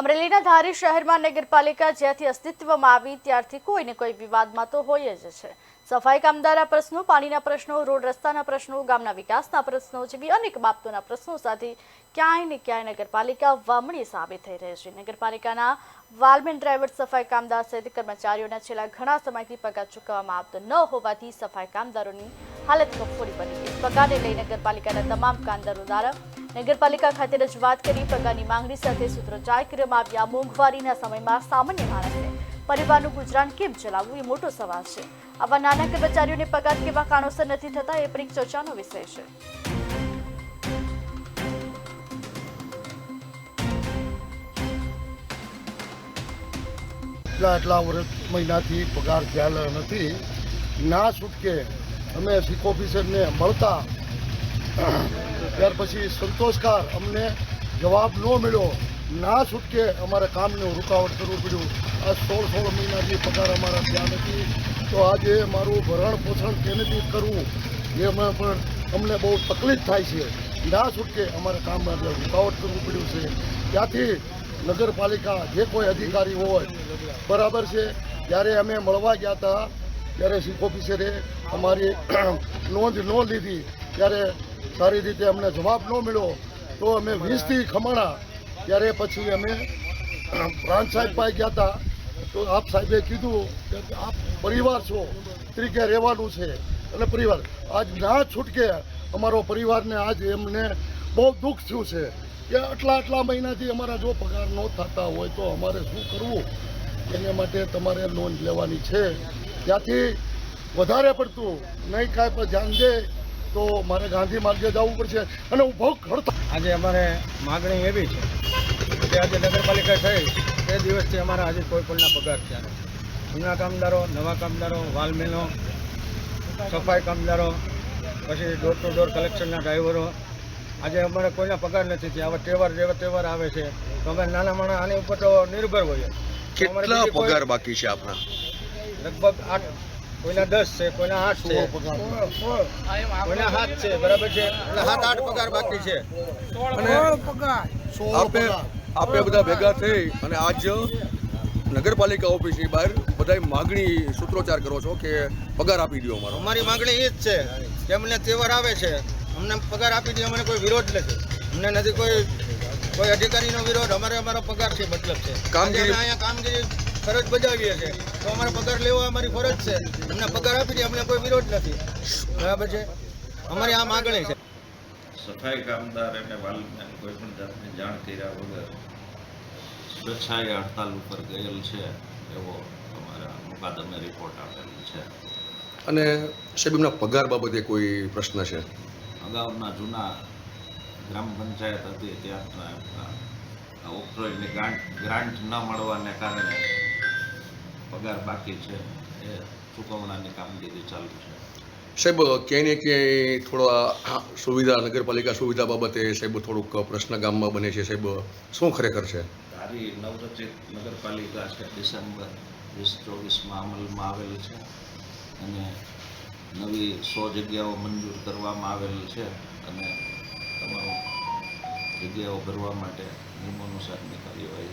અમરેલીના ધારી શહેરમાં નગરપાલિકા જ્યાંથી અસ્તિત્વમાં આવી ત્યારથી કોઈ ને કોઈ વિવાદમાં તો હોય જ છે. સફાઈ કામદારના પ્રશ્નો, પાણીના પ્રશ્નો, રોડ રસ્તાના પ્રશ્નો, ગામના વિકાસના પ્રશ્નો જેવી અનેક બાબતોના પ્રશ્નો સાથે ક્યાંય ને ક્યાંય નગરપાલિકા વામણી સાબિત થઈ રહી છે. નગરપાલિકાના વાલમેન ડ્રાઈવર, સફાઈ કામદાર સહિત કર્મચારીઓના છેલ્લા ઘણા સમયથી પગાર ચૂકવવામાં આવતો ન હોવાથી સફાઈ કામદારોની હાલત કફોડી બની ગઈ. પગારને લઈ નગરપાલિકાના તમામ કામદારો દ્વારા નગરપાલિકા ખાતે રજૂઆત કરી પગારની માંગણી સાથે સૂત્રોચ્ચાર કરવામાં આવ્યા. મોંઘવારીના સમયમાં સામાન્ય માણસને પરિવારનું ગુજરાન કેમ ચલાવવું એ મોટો સવાલ છે. આવા નાના કર્મચારીઓને પગાર કેવા કારણોસર નથી થતા એ પણ એક ચર્ચાનો વિષય છે. આટલા વર્ષ મહિનાથી પગાર થયેલ નથી. ના છૂટકે અમે શીખ ઓફિસરને મળતા. ત્યાર પછી સંતોષકાર અમને જવાબ ન મળ્યો. ના છૂટકે અમારે કામને રૂકાવટ કરવું પડ્યું. આ સોળ સોળ મહિનાથી પગાર અમારા ત્યાં નથી. તો આજે મારું ભરણ પોષણ કેનેથી કરવું? એમાં પણ અમને બહુ તકલીફ થાય છે. ના છૂટકે અમારે કામમાં એટલે રૂકાવટ કરવું પડ્યું છે. ત્યાંથી નગરપાલિકા જે કોઈ અધિકારી હોય, બરાબર છે, જ્યારે અમે મળવા ગયા હતા ત્યારે શીખ ઓફિસરે અમારી નોંધ ન લીધી. ત્યારે સારી રીતે અમને જવાબ ન મળ્યો. તો અમે વીસથી ખમણા. ત્યારે પછી અમે પ્રાંત સાહેબ પાસે ગયા હતા. તો આપ સાહેબે કીધું કે આપ પરિવાર છો. તરીકે રહેવાનું છે. અને પરિવાર. આજ ના છૂટકે અમારો પરિવારને આજ એમને બહુ દુઃખ થયું છે. કે આટલા આટલા મહિનાથી અમારા જો પગાર ન થતા હોય તો અમારે શું કરવું? એને માટે તમારે નોંધ લેવાની છે. ત્યાંથી વધારે પડતું નહીં કાંઈ પણ ધ્યાન દે તો મારે ગાંધી માર્ગે જવું પડશે અને હું બહુ ખડતો આજે અમારે માગણી એવી છે કે આજે નગરપાલિકા થઈ તે દિવસથી અમારા આજે કોઈ પણના પગાર થયા નથી. જૂના કામદારો નવા કામદારો વાલમેનો સફાઈ કામદારો પછી ડોર ટુ ડોર કલેક્શનના ડ્રાઈવરો આજે અમારે કોઈના પગાર નથી થયા. હવે તહેવાર જેવા તહેવાર આવે છે. તો અમે નાના માણસ આની ઉપર તો નિર્ભર હોઈએ. કેટલા પગાર બાકી છે આપના લગભગ આઠ કોઈના દસ છે કોઈના આઠ છે. કોઈના સાત છે બરાબર છે. એટલે સાત આઠ પગાર બાકી છે. અને સોળ આપે પગાર. બધા ભેગા થઈ અને આજ નગરપાલિકા ઓફિસની બહાર બધા માગણી સૂત્રોચ્ચાર કરો છો કે પગાર આપી દો અમારો. અમારી માંગણી એ જ છે કે અમને તહેવાર આવે છે. અમને પગાર આપી દે અમને કોઈ વિરોધ નથી. અમને નથી કોઈ કોઈ અધિકારીનો વિરોધ. અમારે અમારો પગાર છે મતલબ છે. કામગીરી- અહીંયા કામગીરી ફરજ બજાવીએ છીએ. તો અમારે પગાર લેવો અમારી ફરજ છે. અમને પગાર આપી દે અમને કોઈ વિરોધ નથી. બરાબર છે? અમારી આ માગણી છે. સફાઈ કામદાર અને વાલમેન કોઈ પણ જાતની જાણ કર્યા વગર સ્વેચ્છાએ હડતાલ ઉપર ગયેલ છે એવો અમારા મુકાદમે રિપોર્ટ આપેલ છે. અને સાહેબ એમના પગાર બાબતે કોઈ પ્રશ્ન છે? અગાઉના જૂના ગ્રામ પંચાયત હતી ત્યાં ઓક્ટ્રોયની ગ્રાન્ટ ગ્રાન્ટ ન મળવાને કારણે પગાર બાકી છે એ ચૂકવણાની કામગીરી ચાલુ છે. સાહેબ ક્યાંય ને ક્યાંય થોડા સુવિધા નગરપાલિકા સુવિધા બાબતે સાહેબ થોડુંક પ્રશ્ન ગામમાં બને છે. સાહેબ શું ખરેખર છે? ધારી નવરચિત નગરપાલિકા છે ડિસેમ્બર વીસ ચોવીસમાં અમલમાં આવેલ છે અને નવી સો જગ્યાઓ મંજૂર કરવામાં આવેલ છે અને તમામ જગ્યાઓ ભરવા માટે નિયમાનુસારની કાર્યવાહી